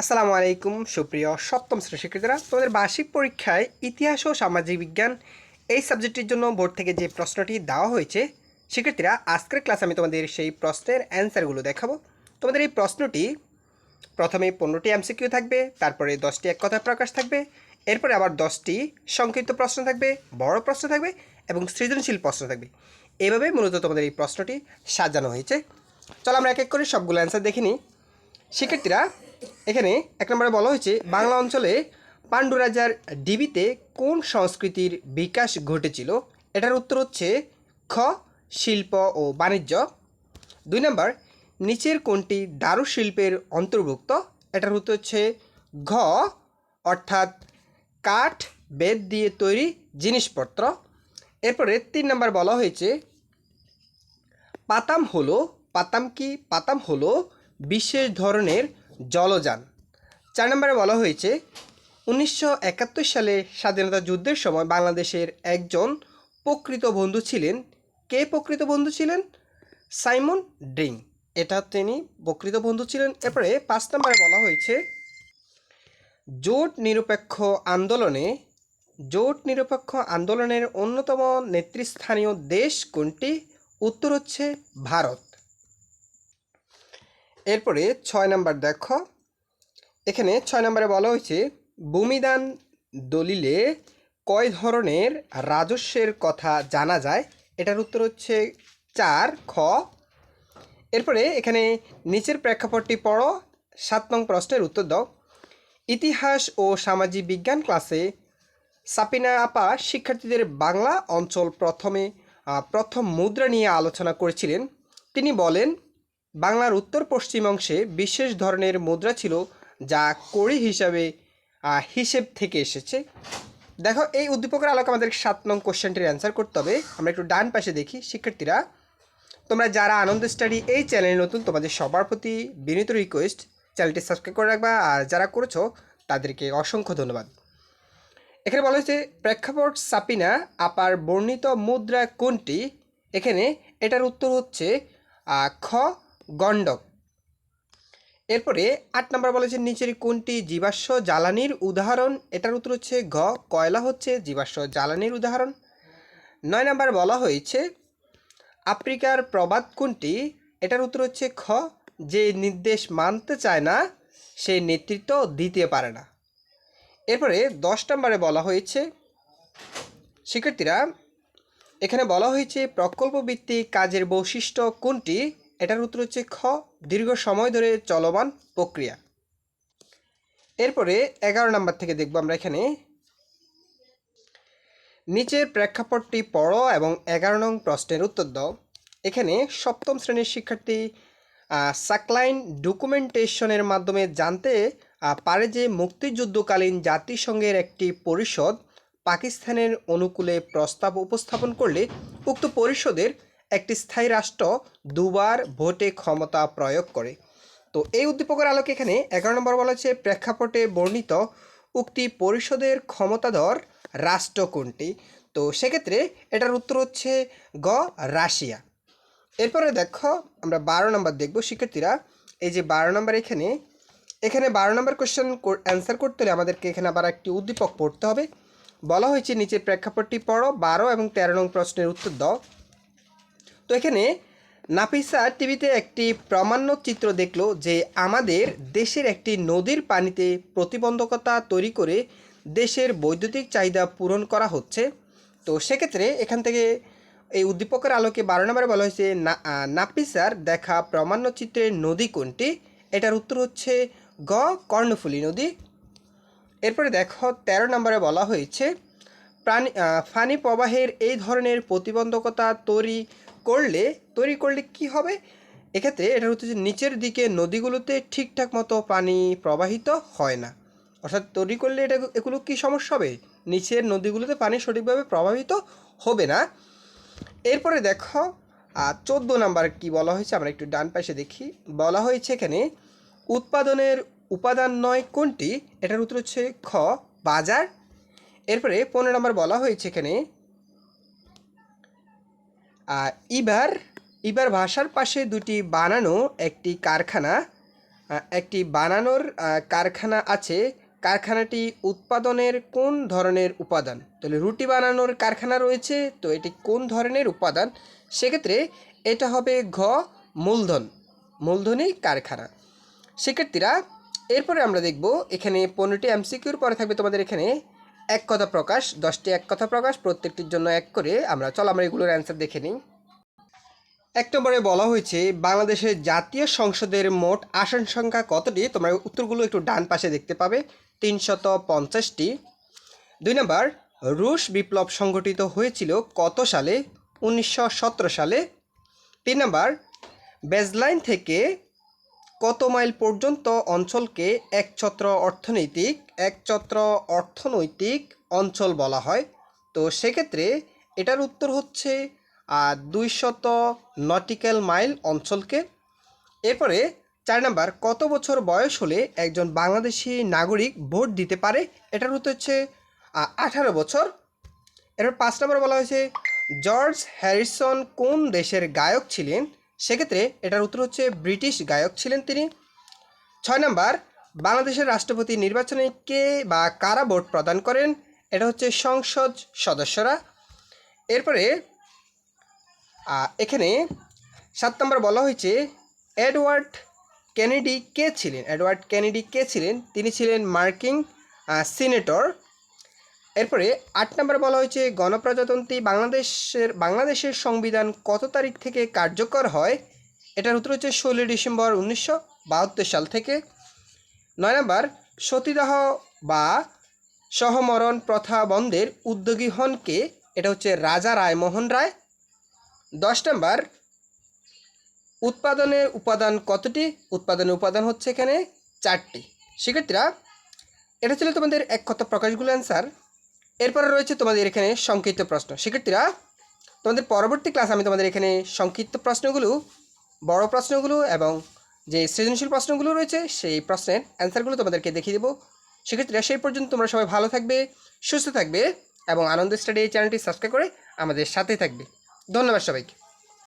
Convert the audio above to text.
আসসালামু আলাইকুম, সুপ্রিয় সপ্তম শ্রেণি শিক্ষার্থীরা। তোমাদের বার্ষিক পরীক্ষায় ইতিহাস ও সামাজিক বিজ্ঞান এই সাবজেক্টটির জন্য বোর্ড থেকে যে প্রশ্নটি দেওয়া হয়েছে, শিক্ষার্থীরা, আজকের ক্লাসে আমি তোমাদের সেই প্রশ্নের অ্যান্সারগুলো দেখাবো। তোমাদের এই প্রশ্নটি প্রথমে পনেরোটি এমসিকিউ থাকবে, তারপরে দশটি এক কথায় প্রকাশ থাকবে, এরপরে আবার দশটি সংক্ষিপ্ত প্রশ্ন থাকবে, বড় প্রশ্ন থাকবে এবং সৃজনশীল প্রশ্ন থাকবে। এভাবে মূলত তোমাদের এই প্রশ্নটি সাজানো হয়েছে। চলো আমরা এক এক করে সবগুলো অ্যান্সার দেখে নিই। শিক্ষার্থীরা এখানে এক নম্বরে বলা হয়েছে, বাংলা অঞ্চলে পাণ্ডু রাজার ডিবিতে কোন সংস্কৃতির বিকাশ ঘটেছিল? এটার উত্তর হচ্ছে খ, শিল্প ও বাণিজ্য। দুই নম্বর, নিচের কোনটি দারু শিল্পের অন্তর্ভুক্ত? এটার উত্তর হচ্ছে ঘ, অর্থাৎ কাঠ বেদ দিয়ে তৈরি জিনিসপত্র। এরপরে তিন নম্বর বলা হয়েছে, পাতাম হলো, পাতাম কি পাতাম হলো? বিশেষ ধরনের জলযান। চার নম্বরে বলা হয়েছে, উনিশশো একাত্তর সালে স্বাধীনতা যুদ্ধের সময় বাংলাদেশের একজন প্রকৃত বন্ধু ছিলেন। কে প্রকৃত বন্ধু ছিলেন? Simon Dring. এটা তিনি প্রকৃত বন্ধু ছিলেন। এরপরে পাঁচ নম্বরে বলা হয়েছে, জোট নিরপেক্ষ আন্দোলনে, জোট নিরপেক্ষ আন্দোলনের অন্যতম নেতৃস্থানীয় দেশ কোনটি? উত্তর হচ্ছে ভারত। এরপরে ছয় নাম্বার দেখো। এখানে ছয় নম্বরে বলা হয়েছে, ভূমিদান দলিলে কয় ধরনের রাজস্বের কথা জানা যায়? এটার উত্তর হচ্ছে চার, খ। এরপরে এখানে নিচের প্রেক্ষাপটটি পড়ো, সাত নং প্রশ্নের উত্তর দাও। ইতিহাস ও সামাজিক বিজ্ঞান ক্লাসে সাপিনা আপা শিক্ষার্থীদের বাংলা অঞ্চল প্রথমে প্রথম মুদ্রা নিয়ে আলোচনা করেছিলেন। তিনি বলেন বাংলার উত্তর পশ্চিম অংশে বিশেষ ধরনের মুদ্রা ছিল যা কড়ি হিসাবে হিসেব থেকে এসেছে। দেখো, এই উদ্দীপকের আলোকে আমাদের সাত নং কোশ্চেনটির অ্যান্সার করতে হবে। আমরা একটু ডান পাশে দেখি, শিক্ষার্থীরা। তোমরা যারা আনন্দ স্টাডি এই চ্যানেল নতুন, তোমাদের সবার প্রতি বিনীত রিকোয়েস্ট চ্যানেলটি সাবস্ক্রাইব করে রাখবা। আর যারা করেছ, তাদেরকে অসংখ্য ধন্যবাদ। এখানে বলা হয়েছে, প্রেক্ষাপট সাপিনা আপার বর্ণিত মুদ্রা কোনটি? এখানে এটার উত্তর হচ্ছে খ গণ্ডক। এরপরে আট নম্বর বলেছে, নিচের কোনটি জীবাশ্ম জ্বালানির উদাহরণ? এটার উত্তর হচ্ছে ঘ, কয়লা হচ্ছে জীবাশ্ম জ্বালানির উদাহরণ। নয় নম্বর বলা হয়েছে, আফ্রিকার প্রবাদ কোনটি? এটার উত্তর হচ্ছে খ, যে নির্দেশ মানতে চায় না, সে নেতৃত্ব দিতে পারে না। এরপরে দশ নম্বরে বলা হয়েছে, শিক্ষার্থীরা, এখানে বলা হয়েছে প্রকল্প ভিত্তিক কাজের বৈশিষ্ট্য কোনটি? এটার উত্তর হচ্ছে খ, দীর্ঘ সময় ধরে চলমান প্রক্রিয়া। এরপরে এগারো নম্বর থেকে দেখব আমরা এখানে। নিচের প্রেক্ষাপটটি পড়ো এবং এগারো নং প্রশ্নের উত্তর দাও। এখানে সপ্তম শ্রেণির শিক্ষার্থী সাকলাইন ডকুমেন্টেশনের মাধ্যমে জানতে পারে যে মুক্তিযুদ্ধকালীন জাতিসংঘের একটি পরিষদ পাকিস্তানের অনুকূলে প্রস্তাব উপস্থাপন করলে উক্ত পরিষদের একটি স্থায়ী রাষ্ট্র দুবার ভোটে ক্ষমতা প্রয়োগ করে। তো এই উদ্দীপকের আলোকে এখানে এগারো নম্বর বলা হচ্ছে প্রেক্ষাপটে বর্ণিত উক্তি পরিষদের ক্ষমতাধর রাষ্ট্র কোনটি? তো সেক্ষেত্রে এটার উত্তর হচ্ছে গ, রাশিয়া। এরপরে দেখো, আমরা বারো নম্বর দেখব, শিক্ষার্থীরা। এই যে বারো নম্বর এখানে এখানে বারো নম্বর কোশ্চেন অ্যান্সার করতে হলে আমাদেরকে এখানে আবার একটি উদ্দীপক পড়তে হবে। বলা হয়েছে, নিচের প্রেক্ষাপটটি পড়ো, বারো এবং তেরো নং প্রশ্নের উত্তর দাও। তো এখানে নাফিসা টিভিতে একটি প্রামাণ্য চিত্র দেখল যে আমাদের দেশের একটি নদীর পানিতে প্রতিবন্ধকতা তৈরি করে দেশের বৈদ্যুতিক চাহিদা পূরণ করা হচ্ছে। তো সেক্ষেত্রে এখান থেকে এই উদ্দীপকের আলোকে বারো নম্বরে বলা হয়েছে না আহ, নাফিসার দেখা প্রামাণ্য চিত্রের নদী কোনটি? এটার উত্তর হচ্ছে গ কর্ণফুলী নদী। এরপরে দেখো তেরো নম্বরে বলা হয়েছে প্রাণী ফানি প্রবাহের এই ধরনের প্রতিবন্ধকতা তৈরি করলে তৈরি করলে কি হবে? এক্ষেত্রে এটা হচ্ছে যে নিচের দিকে নদীগুলোতে ঠিকঠাক মতো পানি প্রবাহিত হয় না। অর্থাৎ তৈরি করলে এটা এগুলো কি সমস্যা হবে? নিচের নদীগুলোতে পানি সঠিকভাবে প্রবাহিত হবে না। এরপরে দেখো চোদ্দ নাম্বার কি বলা হয়েছে? আমরা একটু ডান পাশে দেখি। বলা হয়েছে এখানে, উৎপাদনের উপাদান নয় কোনটি? এটার উত্তর হচ্ছে খ, বাজার এরপরে পনেরো নম্বর বলা হয়েছে এখানে ইবার ইবার ভাষার পাশে দুটি বানানো একটি কারখানা একটি বানানোর কারখানা আছে। কারখানাটি উৎপাদনের কোন ধরনের উপাদান? তাহলে রুটি বানানোর কারখানা রয়েছে, তো এটি কোন ধরনের উপাদান? সেক্ষেত্রে এটা হবে ঘ, মূলধন, মূলধনী কারখানা। শিক্ষার্থীরা, এরপরে আমরা দেখব এখানে পনেরোটি এমসিকিউর পরে থাকবে তোমাদের এখানে এক কথা প্রকাশ, দশটি এক কথা প্রকাশ, প্রত্যেকটির জন্য এক করে। আমরা চল, আমরা এগুলোর অ্যান্সার দেখে নিই। এক নম্বরে বলা হয়েছে, বাংলাদেশের জাতীয় সংসদের মোট আসন সংখ্যা কতটি? তোমরা উত্তরগুলো একটু ডান পাশে দেখতে পাবে। তিনশত পঞ্চাশটি। দুই নম্বর, রুশ বিপ্লব সংগঠিত হয়েছিল কত সালে? উনিশশো সতেরো সালে। তিন নম্বর বেজলাইন থেকে কত মাইল পর্যন্ত অঞ্চলকে একছত্র অর্থনৈতিক একছত্র অর্থনৈতিক অঞ্চল বলা হয়? তো সেক্ষেত্রে এটার উত্তর হচ্ছে দুইশত নটিক্যাল মাইল অঞ্চলকে। এরপরে চার নাম্বার, কত বছর বয়স হলে একজন বাংলাদেশি নাগরিক ভোট দিতে পারে? এটার উত্তর হচ্ছে আঠারো বছর। এরপর পাঁচ নম্বর বলা হয়েছে, জর্জ হ্যারিসন কোন দেশের গায়ক ছিলেন? সেক্ষেত্রে এটার উত্তর হচ্ছে ব্রিটিশ গায়ক ছিলেন তিনি। ছয় নম্বর, বাংলাদেশের রাষ্ট্রপতি নির্বাচনে কে বা কারা ভোট প্রদান করেন, এটা হচ্ছে সংসদ সদস্যরা। এরপরে এখানে সাত নম্বর বলা হয়েছে, এডওয়ার্ড কেনেডি কে ছিলেন? এডওয়ার্ড কেনেডি কে ছিলেন? তিনি ছিলেন মার্কিন সিনেটর। এরপরে আট নম্বর বলা হয়েছে, গণপ্রজাতন্ত্রী বাংলাদেশের বাংলাদেশের সংবিধান কত তারিখ থেকে কার্যকর হয়? এটার উত্তর হচ্ছে ষোলোই ডিসেম্বর উনিশশো বাহাত্তর সাল থেকে। নয় নম্বর, সতীদাহ বা সহমরণ প্রথা বন্ধের উদ্যোগী হন কে? এটা হচ্ছে রাজা রায়মোহন রায়। দশ নম্বর, উৎপাদনের উপাদান কতটি? উৎপাদনের উপাদান হচ্ছে এখানে চারটি। শিক্ষার্থীরা, এটা ছিল তোমাদের এক কথা প্রকাশগুলো অ্যান্সার এরপরে রয়েছে তোমাদের এখানে সংক্ষিপ্ত প্রশ্ন। শিক্ষার্থীরা, তোমাদের পরবর্তী ক্লাস আমি তোমাদের এখানে সংক্ষিপ্ত প্রশ্নগুলো, বড় প্রশ্নগুলো এবং যে সৃজনশীল প্রশ্নগুলো রয়েছে, সেই প্রশ্নের অ্যান্সারগুলো তোমাদেরকে দেখিয়ে দেবো। সেক্ষেত্রে সেই পর্যন্ত তোমরা সবাই ভালো থাকবে, সুস্থ থাকবে এবং আনন্দ স্টাডি এই চ্যানেলটি সাবস্ক্রাইব করে আমাদের সাথে থাকবে। ধন্যবাদ সবাইকে।